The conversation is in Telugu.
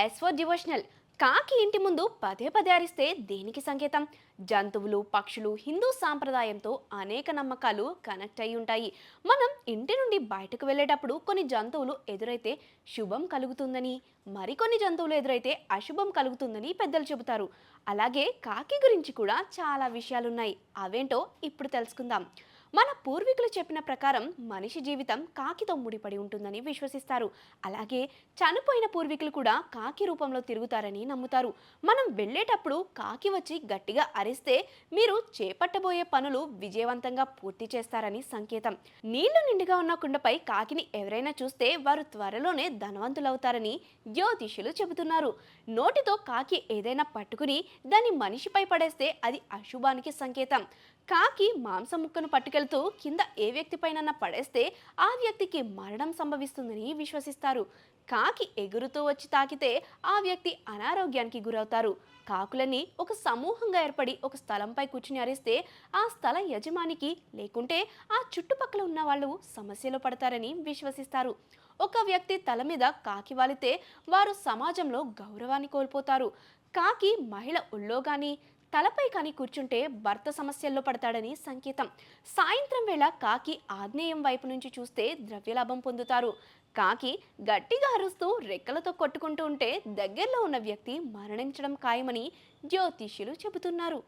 ఎస్ డివోషనల్ కాకి ఇంటి ముందు పదే పదే అరిస్తే దేనికి సంకేతం? జంతువులు పక్షులు హిందూ సాంప్రదాయంతో అనేక నమ్మకాలు కనెక్ట్ అయి ఉంటాయి. మనం ఇంటి నుండి బయటకు వెళ్ళేటప్పుడు కొన్ని జంతువులు ఎదురైతే శుభం కలుగుతుందని మరికొన్ని జంతువులు ఎదురైతే అశుభం కలుగుతుందని పెద్దలు చెబుతారు. అలాగే కాకి గురించి కూడా చాలా విషయాలున్నాయి. అవేంటో ఇప్పుడు తెలుసుకుందాం. మన పూర్వీకులు చెప్పిన ప్రకారం మనిషి జీవితం కాకితో ముడిపడి ఉంటుందని విశ్వసిస్తారు. అలాగే చనిపోయిన పూర్వీకులు కూడా కాకి రూపంలో తిరుగుతారని నమ్ముతారు. మనం వెళ్ళేటప్పుడు కాకి వచ్చి గట్టిగా అరిస్తే మీరు చేపట్టబోయే పనులు విజయవంతంగా పూర్తి చేస్తారని సంకేతం. నీళ్ళు నిండుగా ఉన్న కుండపై కాకిని ఎవరైనా చూస్తే వారు త్వరలోనే ధనవంతులవుతారని జ్యోతిష్యులు చెబుతున్నారు. నోటితో కాకి ఏదైనా పట్టుకుని దాన్ని మనిషిపై పడేస్తే అది అశుభానికి సంకేతం. కాకి మాంసం ముక్కను పట్టుకెళ్ళి తీసుకెళ్తూ కింద ఏ వ్యక్తిపైనన్నా పడేస్తే ఆ వ్యక్తికి మరణం సంభవిస్తుందని విశ్వసిస్తారు. కాకి ఎగురుతూ వచ్చి తాకితే ఆ వ్యక్తి అనారోగ్యానికి గురవుతారు. కాకులన్నీ ఒక సమూహంగా ఏర్పడి ఒక స్థలంపై కూర్చుని అరిస్తే ఆ స్థల యజమానికి లేకుంటే ఆ చుట్టుపక్కల ఉన్న వాళ్ళు సమస్యలో పడతారని విశ్వసిస్తారు. ఒక వ్యక్తి తల మీద కాకి వాలితే వారు సమాజంలో గౌరవాన్ని కోల్పోతారు. కాకి మహిళ ఒళ్ళో కానీ తలపై కానీ కూర్చుంటే భర్త సమస్యల్లో పడతాడని సంకేతం. సాయంత్రం వేళ కాకి ఆగ్నేయం వైపు నుంచి చూస్తే ద్రవ్యలాభం పొందుతారు. కాకి గట్టిగా అరుస్తూ రెక్కలతో కొట్టుకుంటూ ఉంటే దగ్గరలో ఉన్న వ్యక్తి మరణించడం ఖాయమని జ్యోతిష్యులు చెబుతున్నారు.